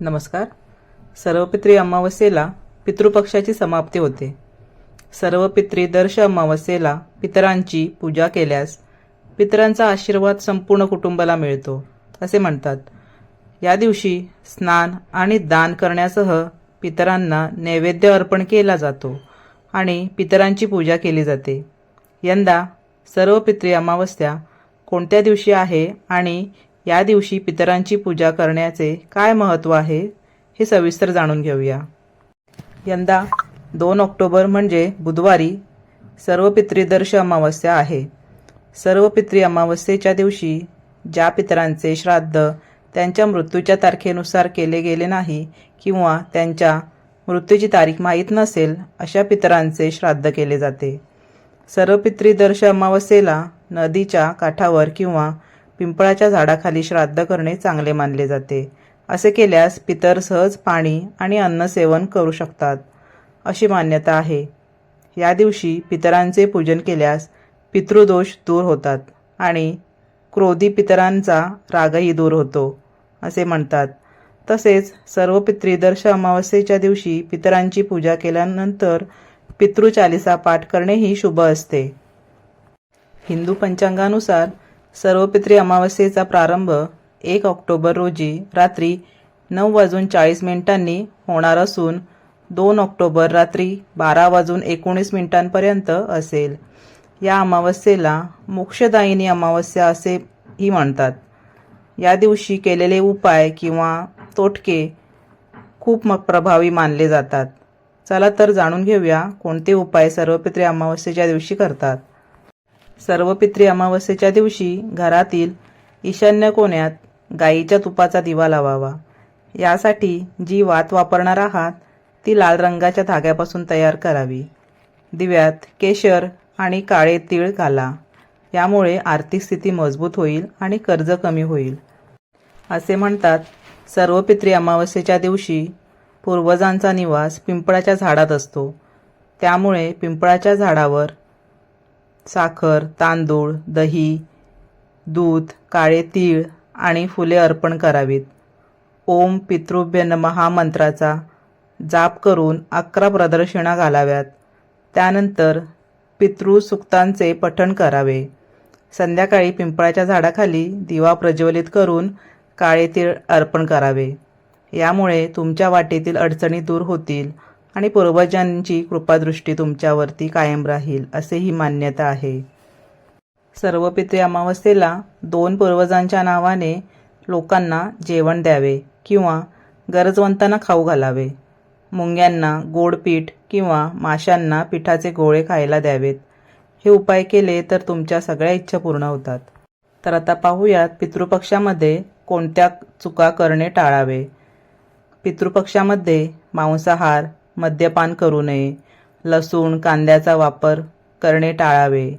नमस्कार. सर्वपित्री अमावस्येला पितृपक्षाची समाप्ती होते. सर्व पित्री दर्श अमावस्येला पितरांची पूजा केल्यास पितरांचा आशीर्वाद संपूर्ण कुटुंबाला मिळतो असे म्हणतात. या दिवशी स्नान आणि दान करण्यासह पितरांना नैवेद्य अर्पण केला जातो आणि पितरांची पूजा केली जाते. यंदा सर्व पित्री अमावस्या कोणत्या दिवशी आहे आणि या दिवशी पितरांची पूजा करण्याचे काय महत्त्व आहे हे सविस्तर जाणून घेऊया. यंदा दोन ऑक्टोबर म्हणजे बुधवारी सर्व पितृदर्श अमावस्या आहे. सर्व पितृ अमावस्येच्या दिवशी ज्या पितरांचे श्राद्ध त्यांच्या मृत्यूच्या तारखेनुसार केले गेले नाही किंवा त्यांच्या मृत्यूची तारीख माहीत नसेल अशा पितरांचे श्राद्ध केले जाते. सर्व पितृदर्श अमावस्येला नदीच्या काठावर किंवा पिंपळाच्या झाडाखाली श्राद्ध करणे चांगले मानले जाते. असे केल्यास पितर सहज पाणी आणि अन्न सेवन करू शकतात अशी मान्यता आहे. या दिवशी पितरांचे पूजन केल्यास पितृदोष दूर होतात आणि क्रोधी पितरांचा रागही दूर होतो असे म्हणतात. तसेच सर्व पितृदर्श अमावस्येच्या दिवशी पितरांची पूजा केल्यानंतर पितृचालिसा पाठ करणेही शुभ असते. हिंदू पंचांगानुसार सर्वपित्री अमावस्येचा प्रारंभ एक ऑक्टोबर रोजी रात्री नऊ वाजून चाळीस मिनिटांनी होणार असून दोन ऑक्टोबर रात्री बारा वाजून एकोणीस मिनिटांपर्यंत असेल. या अमावस्येला मोक्षदायिनी अमावस्या असेही म्हणतात. या दिवशी केलेले उपाय किंवा तोटके खूप म प्रभावी मानले जातात. चला तर जाणून घेऊया कोणते उपाय सर्वपित्री अमावस्येच्या दिवशी करतात. सर्व पित्री अमावस्येच्या दिवशी घरातील ईशान्य कोण्यात गाईच्या तुपाचा दिवा लावावा. यासाठी जी वात वापरणार आहात ती लाल रंगाच्या धाग्यापासून तयार करावी. दिव्यात केशर आणि काळे तीळ घाला. यामुळे आर्थिक स्थिती मजबूत होईल आणि कर्ज कमी होईल. असे म्हणतात सर्व पित्री अमावस्येच्या दिवशी पूर्वजांचा निवास पिंपळाच्या झाडात असतो. त्यामुळे पिंपळाच्या झाडावर साखर तांदूळ दही दूध काळे तीळ आणि फुले अर्पण करावीत. ओम पितृभ्य नमः मंत्राचा जाप करून अकरा प्रदर्शना घालाव्यात. त्यानंतर पितृसुक्तांचे पठण करावे. संध्याकाळी पिंपळाच्या झाडाखाली दिवा प्रज्वलित करून काळे तीळ अर्पण करावे. यामुळे तुमच्या वाटेतील अडचणी दूर होतील. आणि पूर्वजांची कृपादृष्टी तुमच्यावरती कायम राहील असेही मान्यता आहे. सर्व पितृ अमावस्येला दोन पूर्वजांच्या नावाने लोकांना जेवण द्यावे किंवा गरजवंतांना खाऊ घालावे. मुंग्यांना गोड पीठ किंवा माशांना पिठाचे गोळे खायला द्यावेत. हे उपाय केले तर तुमच्या सगळ्या इच्छा पूर्ण होतात. तर आता पाहूयात पितृपक्षामध्ये कोणत्या चुका करणे टाळावे. पितृपक्षामध्ये मांसाहार मद्यपान करू नये. लसूण कांद्याचा वापर करणे टाळावे.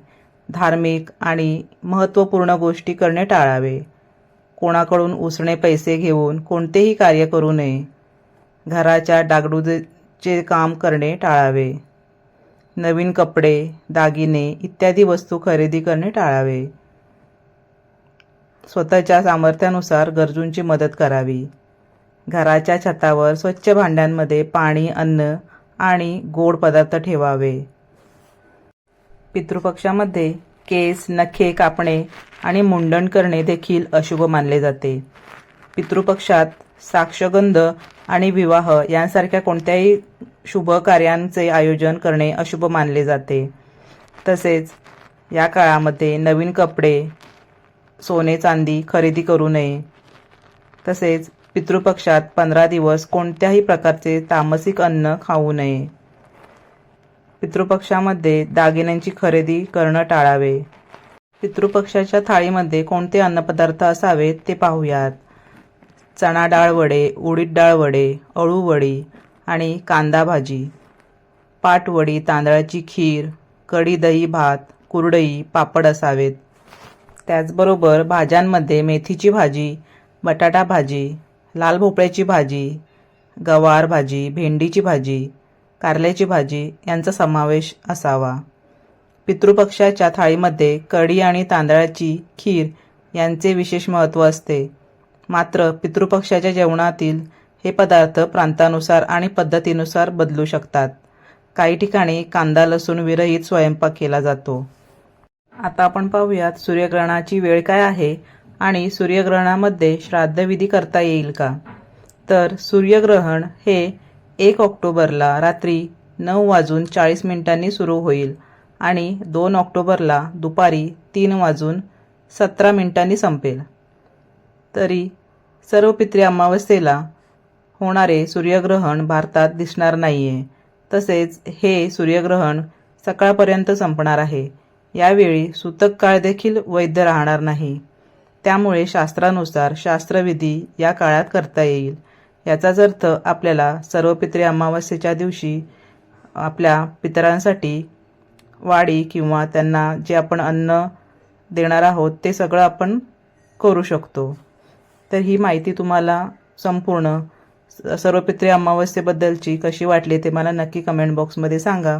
धार्मिक आणि महत्त्वपूर्ण गोष्टी करणे टाळावे. कोणाकडून उसणे पैसे घेऊन कोणतेही कार्य करू नये. घराच्या डागडुजीचे काम करणे टाळावे. नवीन कपडे दागिने इत्यादी वस्तू खरेदी करणे टाळावे. स्वतःच्या सामर्थ्यानुसार गरजूंची मदत करावी. घराच्या छतावर स्वच्छ भांड्यांमध्ये पाणी अन्न आणि गोड पदार्थ ठेवावे. पितृपक्षामध्ये केस नखे कापणे आणि मुंडन करणे देखील अशुभ मानले जाते. पितृपक्षात साक्षगंध आणि विवाह यांसारख्या कोणत्याही शुभ कार्यांचे आयोजन करणे अशुभ मानले जाते. तसेच या काळामध्ये नवीन कपडे सोने चांदी खरेदी करू नये. तसेच पितृपक्षात पंधरा दिवस कोणत्याही प्रकारचे तामसिक अन्न खाऊ नये. पितृपक्षामध्ये दागिन्यांची खरेदी करणं टाळावे. पितृपक्षाच्या थाळीमध्ये कोणते अन्नपदार्थ असावेत ते पाहूयात. चणा डाळ वडे उडीद डाळ वडे अळू वडी आणि कांदा भाजी. पाटवडी तांदळाची खीर कढी दही भात कुरडई पापड असावेत. त्याचबरोबर भाज्यांमध्ये मेथीची भाजी बटाटा भाजी लाल भोपळ्याची भाजी गवार भाजी भेंडीची भाजी कारल्याची भाजी यांचा समावेश असावा. पितृपक्षाच्या थाळीमध्ये कढी आणि तांदळाची खीर यांचे विशेष महत्त्व असते. मात्र पितृपक्षाच्या जेवणातील हे पदार्थ प्रांतानुसार आणि पद्धतीनुसार बदलू शकतात. काही ठिकाणी कांदा लसूण विरहित स्वयंपाक केला जातो. आता आपण पाहूयात सूर्यग्रहणाची वेळ काय आहे? आणि सूर्यग्रहणामध्ये श्राद्धविधी करता येईल का? तर सूर्यग्रहण हे एक ऑक्टोबरला रात्री नऊ वाजून चाळीस मिनिटांनी सुरू होईल आणि दोन ऑक्टोबरला दुपारी तीन वाजून सतरा मिनिटांनी संपेल. तरी सर्व पित्री अमावस्येला होणारे सूर्यग्रहण भारतात दिसणार नाही आहे तसेच हे सूर्यग्रहण सकाळपर्यंत संपणार आहे. यावेळी सूतक काळ देखील वैध राहणार नाही. त्यामुळे शास्त्रानुसार शास्त्रविधी या काळात करता येईल. याचाच अर्थ आपल्याला सर्वपित्री अमावस्येच्या दिवशी आपल्या पितरांसाठी वाडी किंवा त्यांना जे आपण अन्न देणार आहोत ते सगळं आपण करू शकतो. तर ही माहिती तुम्हाला संपूर्ण सर्वपित्री सर्व अमावस्येबद्दलची कशी वाटली ते मला नक्की कमेंट बॉक्समध्ये सांगा.